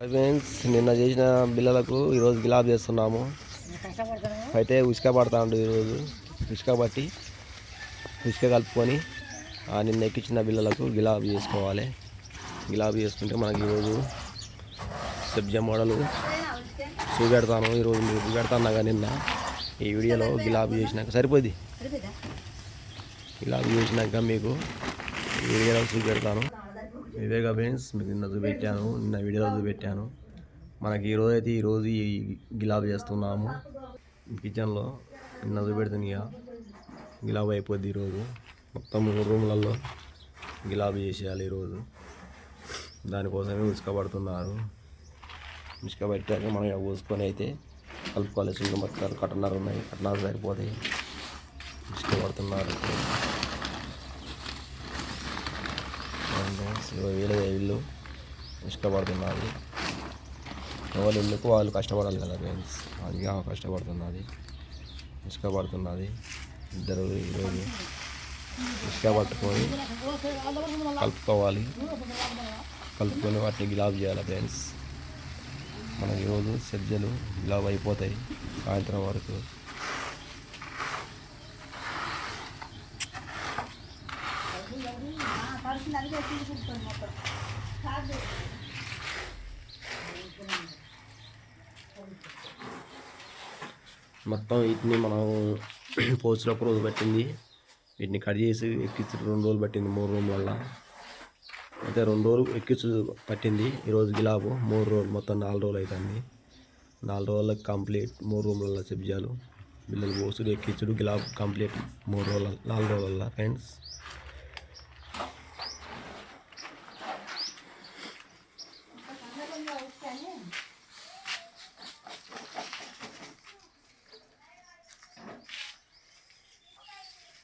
Friends నిన్న చేసిన బిల్లలకు ఈరోజు గిలాబ్ చేస్తున్నాము. అయితే ఉసుక పడతా ఉండు ఈరోజు. ఉసుక పట్టి ఉసుక కలుపుకొని ఆ నిన్న ఎక్కించిన బిల్లలకు గిలాబ్ చేసుకోవాలి. గిలాబ్ చేసుకుంటే మనకి ఈరోజు సబ్జా మోడలు చూపెడతాను. ఈరోజు మీకు చూపెడతాను నిన్న. ఈ వీడియోలో గిలాబ్ చేసినాక సరిపోద్ది గిలాబ్ చేసినాక మీకు ఈ వీడియోలో చూపెడతాను. ఇవేగా ఫ్రెండ్స్ మీకు నిన్న చూపెట్టాను నిన్న వీడియోలో చూపెట్టాను. మనకి ఈరోజు అయితే ఈరోజు ఈ గిలాబ్ చేస్తున్నాము. కిచెన్లో నిన్న చూపెడుతుంది ఇక గిలాబ్ అయిపోద్ది ఈరోజు. మొత్తం మూడు రూమ్లలో గిలాబ్ చేసేయాలి ఈరోజు. దానికోసమే ఉసుకబడుతున్నారు. ఉసుక పెట్టాక మనం ఇక పోసుకొని అయితే కలుపుకోవాలి. సింగ మొత్తాలు కట్టనారు ఉన్నాయి. కట్టనాలు సరిపోతాయి. ఉసుకబడుతున్నారు. పడుతున్నారు వీళ్ళ ఇల్లు. ఇష్టపడుతున్నది. ఎవరి ఇల్లుకు వాళ్ళు కష్టపడాలి కదా ఫ్రెండ్స్ అది కష్టపడుతున్నది. ఇష్టపడుతున్నది. ఇద్దరు ఈరోజు ఇసుక పట్టుకొని కలుపుకోవాలి. కలుపుకొని వాటిని గిలాబ్ చేయాలి ఫ్రెండ్స్ మనకి ఈరోజు సజ్జలు గిలాబ్ అయిపోతాయి సాయంత్రం వరకు. మొత్తం వీటిని మనం పోస్టులో ఒక రోజు పట్టింది. వీటిని కట్ చేసి ఎక్కించి రెండు రోజులు పట్టింది మూడు రూమ్ వల్ల. అయితే రెండు రోజులు ఎక్కించు పట్టింది. ఈరోజు గిలాబు మూడు రోజులు మొత్తం నాలుగు రోజులు అవుతుంది నాలుగు రోజులకు కంప్లీట్ మూడు రూమ్ల సబ్జాలు బిల్లలు పోసుడు ఎక్కించుడు గిలాబ్ కంప్లీట్ మూడు రోజుల నాలుగు రోజుల ఫ్రెండ్స్.